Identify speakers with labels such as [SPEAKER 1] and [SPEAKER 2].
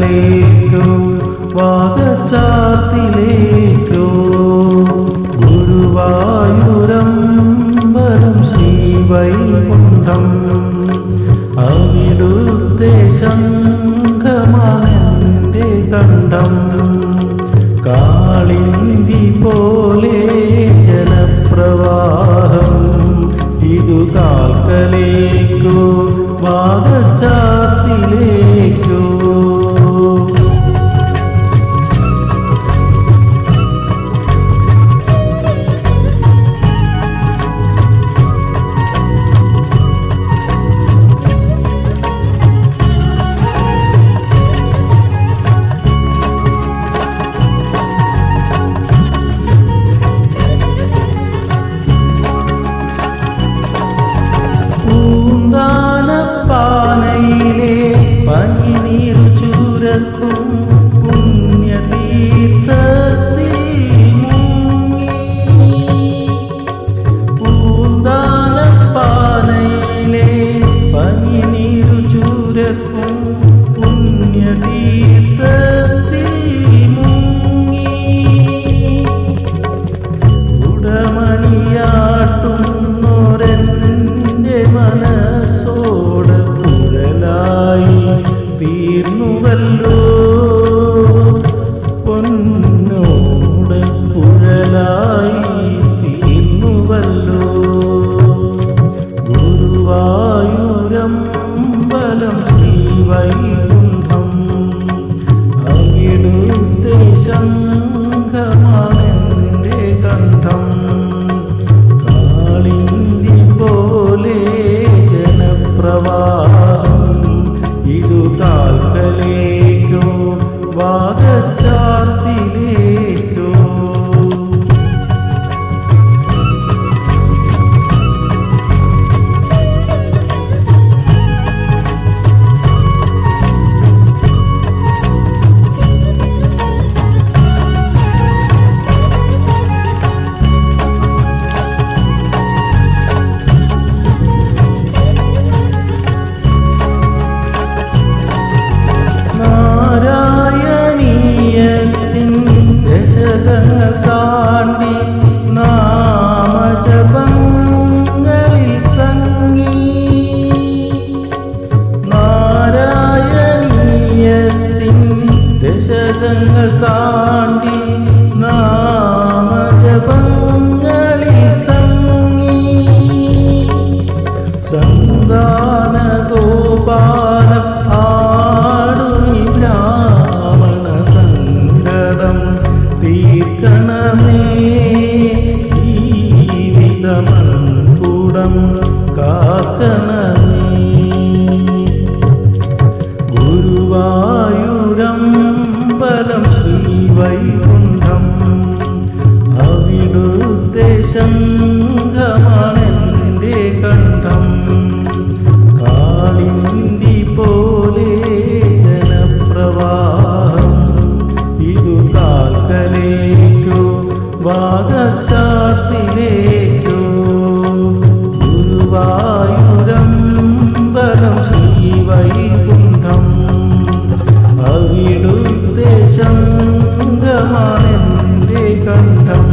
[SPEAKER 1] കടലിലേക്കോ വാഗചാത്തിലേക്കോ ഗുരുവായൂരംബരം ശ്രീവൈകുണ്ഠം. അവിടുത്തെ ശംഖമാണെന്റെ കണ്ഠം കാളിന്തി പോലെ ജനപ്രവാഹം ഇതു കാൽക്കലേക്കോ വാഗചാ പൂന്താനപ്പാനയിലെ പനി നീരു ചൂരക്കും உணவா காக்கன ഗന്ധമാണെന്റെ ഗന്ധം